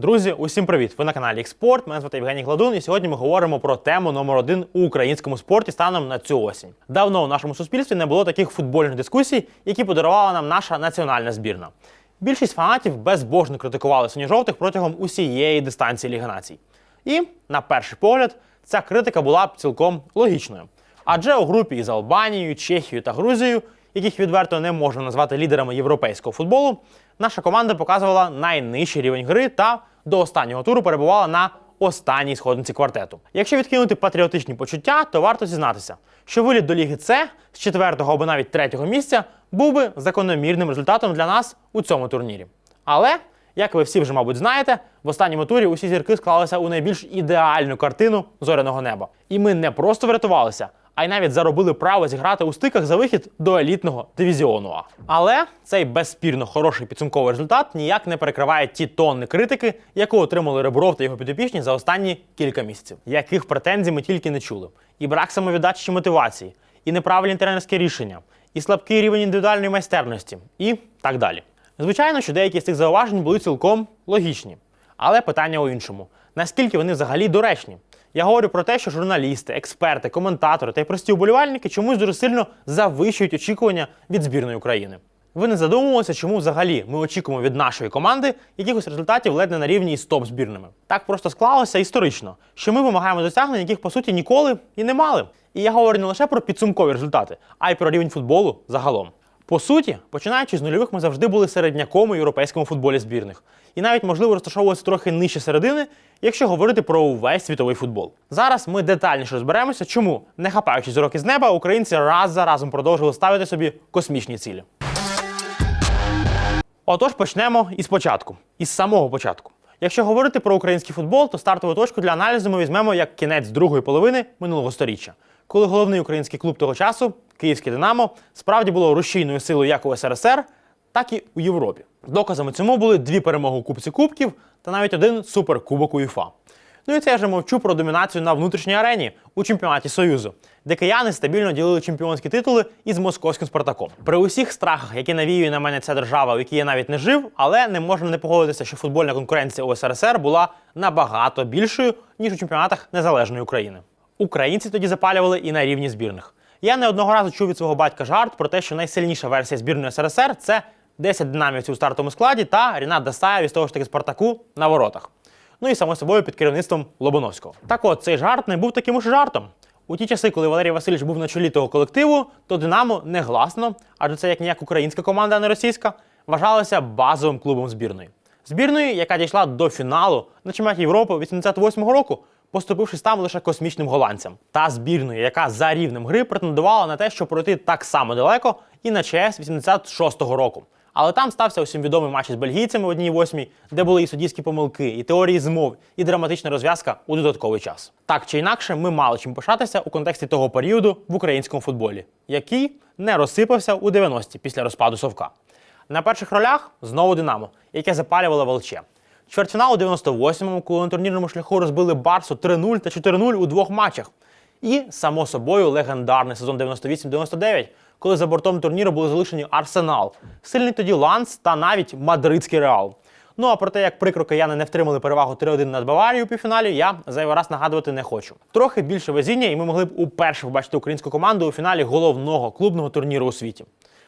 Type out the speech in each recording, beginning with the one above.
Друзі, усім привіт! Ви на каналі Експорт. Мене звати Євгеній Гладун, і сьогодні ми говоримо про тему номер один у українському спорті станом на цю осінь. Давно у нашому суспільстві не було таких футбольних дискусій, які подарувала нам наша національна збірна. Більшість фанатів безбожно критикували синьо-жовтих протягом усієї дистанції Ліги націй. І, на перший погляд, ця критика була б цілком логічною. Адже у групі із Албанією, Чехією та Грузією, яких відверто не можна назвати лідерами європейського футболу, наша команда показувала найнижчий рівень гри та до останнього туру перебувала на останній сходинці квартету. Якщо відкинути патріотичні почуття, то варто зізнатися, що виліт до Ліги С з четвертого або навіть третього місця був би закономірним результатом для нас у цьому турнірі. Але, як ви всі вже, мабуть, знаєте, в останньому турі усі зірки склалися у найбільш ідеальну картину зоряного неба. І ми не просто врятувалися, а й навіть заробили право зіграти у стиках за вихід до елітного дивізіону. Але цей безспірно хороший підсумковий результат ніяк не перекриває ті тонни критики, яку отримали Ребров та його підопічні за останні кілька місяців. Яких претензій ми тільки не чули: і брак самовіддачі чи мотивації, і неправильні тренерські рішення, і слабкий рівень індивідуальної майстерності, і так далі. Звичайно, що деякі з цих зауважень були цілком логічні. Але питання у іншому: наскільки вони взагалі доречні? Я говорю про те, що журналісти, експерти, коментатори та й прості уболівальники чомусь дуже сильно завищують очікування від збірної України. Ви не задумувалися, чому взагалі ми очікуємо від нашої команди якихось результатів ледь не на рівні із топ-збірними. Так просто склалося історично, що ми вимагаємо досягнень, яких по суті ніколи і не мали. І я говорю не лише про підсумкові результати, а й про рівень футболу загалом. По суті, починаючи з нульових, ми завжди були середняком у європейському футболі збірних. І навіть можливо розташовувалися трохи нижче середини, якщо говорити про увесь світовий футбол. Зараз ми детальніше розберемося, чому, не хапаючись з роки з неба, українці раз за разом продовжували ставити собі космічні цілі. Отож, почнемо із початку, із самого початку. Якщо говорити про український футбол, то стартову точку для аналізу ми візьмемо як кінець другої половини минулого століття, коли головний український клуб того часу, Київське Динамо, справді було рушійною силою як у СРСР, так і у Європі. Доказами цьому були дві перемоги у Кубці Кубків та навіть один суперкубок УЄФА. Ну і це я вже мовчу про домінацію на внутрішній арені у чемпіонаті Союзу, де кияни стабільно ділили чемпіонські титули із московським Спартаком. При усіх страхах, які навіює на мене ця держава, в якій я навіть не жив, але не можна не погодитися, що футбольна конкуренція у СРСР була набагато більшою ніж у чемпіонатах незалежної України. Українці тоді запалювали і на рівні збірних. Я не одного разу чув від свого батька жарт про те, що найсильніша версія збірної СРСР це 10 динамівців у стартовому складі та Рінат Дасаєв із того ж таки Спартаку на воротах. Ну і само собою під керівництвом Лобоновського. Так от цей жарт не був таким уж жартом. У ті часи, коли Валерій Васильович був на чолі того колективу, то Динамо негласно, адже це як ніяк українська команда, а не російська, вважалося базовим клубом збірної. Збірної, яка дійшла до фіналу на чемпіонаті Європи 88-го року, поступившись там лише космічним голландцям. Та збірної, яка за рівнем гри претендувала на те, щоб пройти так само далеко і на ЧС 86-го року. Але там стався усім відомий матч із бельгійцями в одній восьмій, де були і суддівські помилки, і теорії змов, і драматична розв'язка у додатковий час. Так чи інакше, ми мали чим пишатися у контексті того періоду в українському футболі, який не розсипався у 90-ті після розпаду Совка. На перших ролях знову Динамо, яке запалювало Волче. Чвертьфінал у 98-му, коли на турнірному шляху розбили Барсу 3-0 та 4-0 у двох матчах. І, само собою, легендарний сезон 98-99, коли за бортом турніру були залишені Арсенал, сильний тоді Ланс та навіть Мадридський Реал. Ну а про те, як прикро кияни не втримали перевагу 3-1 над Баварією у півфіналі, я зайвий раз нагадувати не хочу. Трохи більше везіння, і ми могли б уперше побачити українську команду у фіналі головного клубного турніру у світі.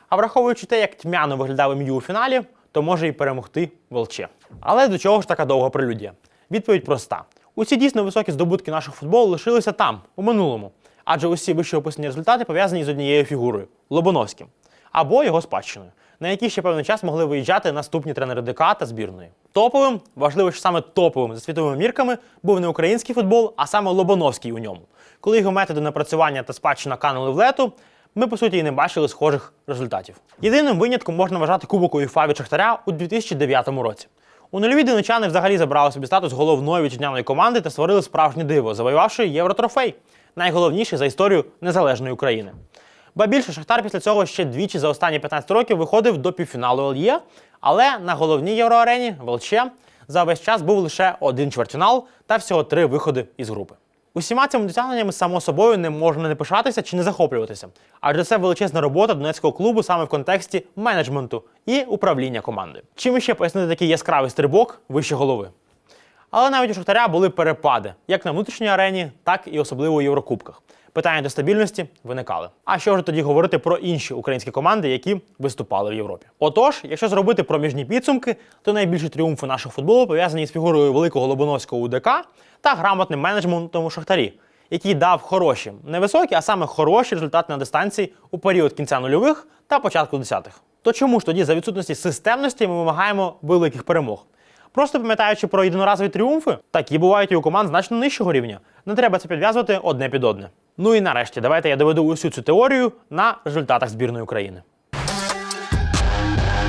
А враховуючи те, як тьмяно виглядав МЮ у фіналі, то може і перемогти Волче. Але до чого ж така довга прелюдія? Відповідь проста: усі дійсно високі здобутки нашого футболу лишилися там, у минулому. Адже усі вище описані результати пов'язані з однією фігурою Лобоновським або його спадщиною, на якій ще певний час могли виїжджати наступні тренери ДК та збірної. Топовим, важливо, що саме топовим за світовими мірками був не український футбол, а саме Лобоновський у ньому. Коли його методи напрацювання та спадщина канули в лету, ми по суті і не бачили схожих результатів. Єдиним винятком можна вважати Кубок УЄФА від Шахтаря у 2009 році. У нульові донечани взагалі забрали собі статус головної вітчизняної команди та створили справжнє диво, завоювавши євротрофей, найголовніший за історію незалежної України. Ба більше Шахтар після цього ще двічі за останні 15 років виходив до півфіналу ЛЄ, але на головній євроарені Волче за весь час був лише один чвертьфінал та всього три виходи із групи. Усіма цими досягненнями, само собою, не можна не пишатися чи не захоплюватися, адже це величезна робота донецького клубу саме в контексті менеджменту і управління команди. Чим ще пояснити такий яскравий стрибок вище голови? Але навіть у Шахтаря були перепади як на внутрішній арені, так і особливо у Єврокубках. Питання до стабільності виникали. А що ж тоді говорити про інші українські команди, які виступали в Європі? Отож, якщо зробити проміжні підсумки, то найбільші тріумфи нашого футболу пов'язані з фігурою великого Лобоновського УДК та грамотним менеджментом Шахтарі, який дав хороші, не високі, а саме хороші результати на дистанції у період кінця нульових та початку десятих. То чому ж тоді за відсутності системності ми вимагаємо великих перемог? Просто пам'ятаючи про єдиноразові тріумфи, такі бувають і у команд значно нижчого рівня. Не треба це підв'язувати одне під одне. Ну і нарешті, давайте я доведу усю цю теорію на результатах збірної України.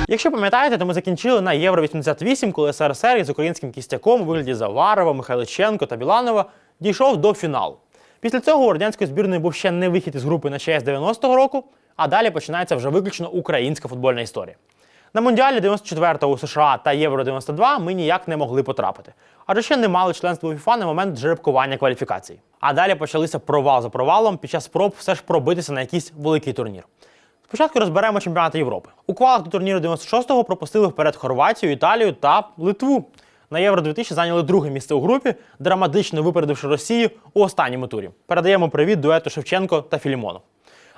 Якщо пам'ятаєте, то ми закінчили на Євро 88, коли СРСР із українським кістяком у вигляді Заварова, Михайличенко та Біланова дійшов до фіналу. Після цього у радянської збірної був ще не вихід із групи на ЧС 90-го року, а далі починається вже виключно українська футбольна історія. На Мондіалі 94-го у США та Євро 92 ми ніяк не могли потрапити, адже ще не мали членства у ФІФА на момент жеребкування кваліфікацій. А далі почалися провал за провалом під час спроб все ж пробитися на якийсь великий турнір. Спочатку розберемо чемпіонат Європи. У квалах до турніру 96-го пропустили вперед Хорватію, Італію та Литву. На Євро 2000 зайняли друге місце у групі, драматично випередивши Росію у останньому турі. Передаємо привіт дуету Шевченко та Філімону.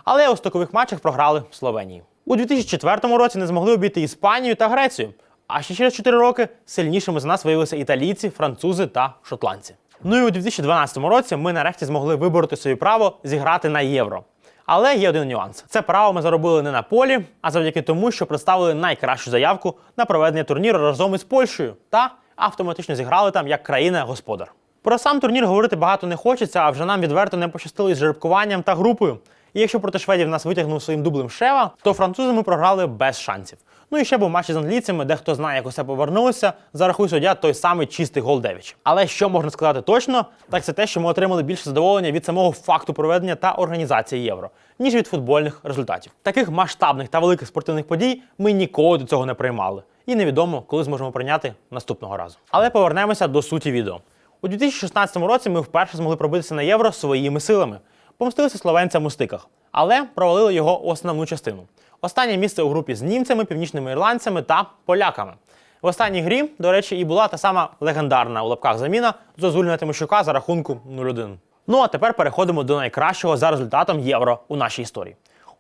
Але у стокових матчах програли Словенії. У 2004 році не змогли обійти Іспанію та Грецію. А ще через 4 роки сильнішими за нас виявилися італійці, французи та шотландці. Ну і у 2012 році ми нарешті змогли вибороти собі право зіграти на євро. Але є один нюанс: це право ми заробили не на полі, а завдяки тому, що представили найкращу заявку на проведення турніру разом із Польщею та автоматично зіграли там як країна-господар. Про сам турнір говорити багато не хочеться, а вже нам відверто не пощастило із жеребкуванням та групою. І якщо проти шведів нас витягнув своїм дублем Шева, то французи ми програли без шансів. Ну і ще був матч з англійцями, де хто знає, як усе повернулося, зарахуй суддя той самий чистий гол Девіч. Але що можна сказати точно, так це те, що ми отримали більше задоволення від самого факту проведення та організації євро, ніж від футбольних результатів. Таких масштабних та великих спортивних подій ми ніколи до цього не приймали. І невідомо, коли зможемо прийняти наступного разу. Але повернемося до суті відео. У 2016 році ми вперше змогли пробитися на євро своїми силами. Помстилися словенцям у стиках, але провалили його основну частину. Останнє місце у групі з німцями, північними ірландцями та поляками. В останній грі, до речі, і була та сама легендарна у лапках заміна Зозульна Тимощука за рахунку 0-1. Ну а тепер переходимо до найкращого за результатом євро у нашій історії.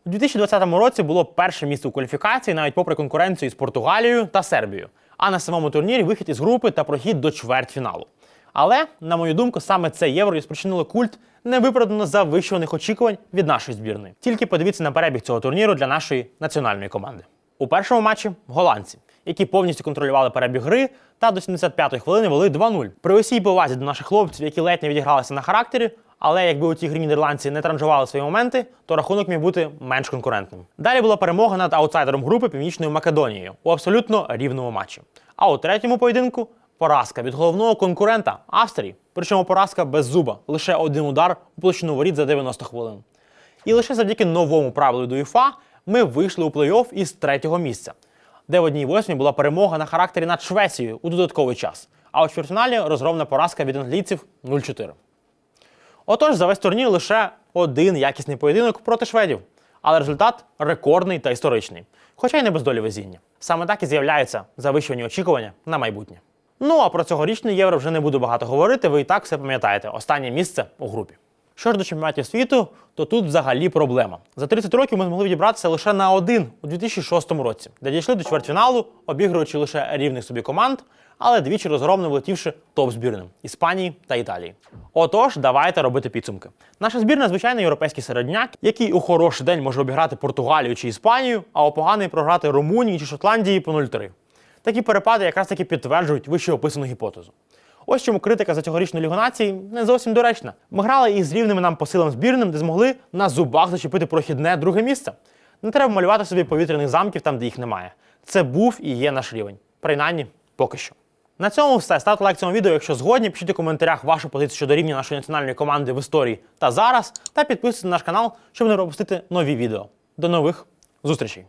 У 2020 році було перше місце у кваліфікації, навіть попри конкуренцію з Португалією та Сербією. А на самому турнірі вихід із групи та прохід до чвертьфіналу. Але, на мою думку, саме це євро і спричинило культ невиправдано завищуваних очікувань від нашої збірної. Тільки подивіться на перебіг цього турніру для нашої національної команди. У першому матчі голландці, які повністю контролювали перебіг гри та до 75-ї хвилини вели 2-0. При усій повазі до наших хлопців, які ледь не відігралися на характері, але якби у цій грі нідерландці не транжували свої моменти, то рахунок міг бути менш конкурентним. Далі була перемога над аутсайдером групи Північною Македонією у абсолютно рівному матчі. А у третьому поєдинку поразка від головного конкурента Австрії. Причому поразка без зуба, лише один удар у площину воріт за 90 хвилин. І лише завдяки новому правилу до УЄФА ми вийшли у плей-офф із третього місця, де в одній восьмій була перемога на характері над Швецією у додатковий час. А у чвертьфіналі розгромна поразка від англійців 0-4. Отож, за весь турнір лише один якісний поєдинок проти шведів. Але результат рекордний та історичний, хоча й не без долі везіння. Саме так і з'являються завищувані очікування на майбутнє. Ну а про цьогорічний євро вже не буду багато говорити, ви і так все пам'ятаєте. Останнє місце у групі. Що ж до чемпіонатів світу, то тут взагалі проблема. За 30 років ми змогли відібратися лише на один у 2006 році, де дійшли до чвертьфіналу, обігруючи лише рівних собі команд, але двічі розгромно влетівши топ збірним Іспанії та Італії. Отож, давайте робити підсумки. Наша збірна звичайно європейський середняк, який у хороший день може обіграти Португалію чи Іспанію, а у поганий програти Румунії чи Шотландії по 0-3. Такі перепади якраз таки підтверджують вище описану гіпотезу. Ось чому критика за цьогорічну лігу націй не зовсім доречна. Ми грали із рівними нам по силам збірним, де змогли на зубах зачепити прохідне друге місце. Не треба малювати собі повітряних замків там, де їх немає. Це був і є наш рівень. Принаймні, поки що. На цьому все. Ставте лайк цьому відео, якщо згодні. Пишіть у коментарях вашу позицію щодо рівня нашої національної команди в історії та зараз. Та підписуйтесь на наш канал, щоб не пропустити нові відео. До нових зустрічей!